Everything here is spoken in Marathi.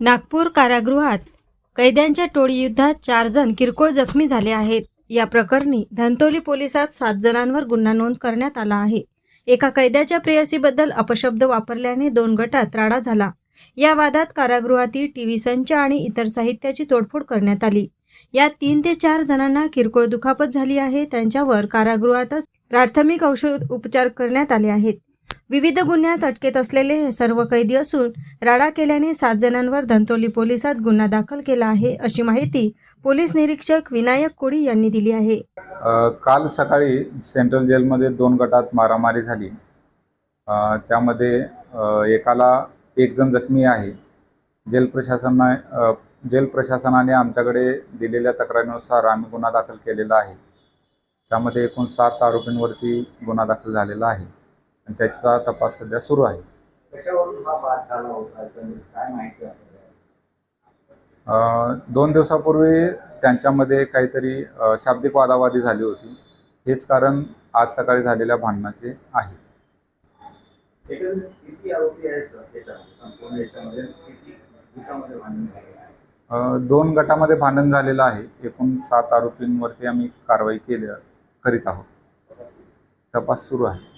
नागपूर कारागृहात कैद्यांच्या टोळीयुद्धात चार जण किरकोळ जखमी झाले आहेत. या प्रकरणी धंतोली पोलिसात सात जणांवर गुन्हा नोंद करण्यात आला आहे. एका कैद्याच्या प्रेयसीबद्दल अपशब्द वापरल्याने दोन गटात राडा झाला. या वादात कारागृहातील टी व्ही संच आणि इतर साहित्याची तोडफोड करण्यात आली. या तीन ते चार जणांना किरकोळ दुखापत झाली आहे. त्यांच्यावर कारागृहातच प्राथमिक औषध उपचार करण्यात आले आहेत. विविध गुन्ह्यात अटकेत असलेले हे सर्व कैदी असून राडा केल्याने सात जणांवर धंतोली पोलिसात गुन्हा दाखल केला आहे अशी माहिती पोलीस निरीक्षक विनायक कोळी यांनी दिली आहे. काल सकाळी सेंट्रल जेलमध्ये दोन गटात मारामारी झाली. त्यामध्ये एकाला एक जण जखमी आहे. जेल प्रशासना जेल प्रशासनाने आमच्याकडे दिलेल्या तक्रारीनुसार आम्ही गुन्हा दाखल केलेला आहे. त्यामध्ये एकूण सात आरोपींवरती गुन्हा दाखल झालेला आहे. आणि त्याचा तपास सध्या सुरू आहे. दोन दिवसापूर्वी त्यांच्यामध्ये काहीतरी शाब्दिक वादावादी झाली होती. हेच कारण आज सकाळी झालेल्या भांडणाचे आहे. दोन गटामध्ये भांडण झालेलं आहे. एकूण सात आरोपींवरती आम्ही कारवाई केली करीत आहोत. तपास सुरू आहे.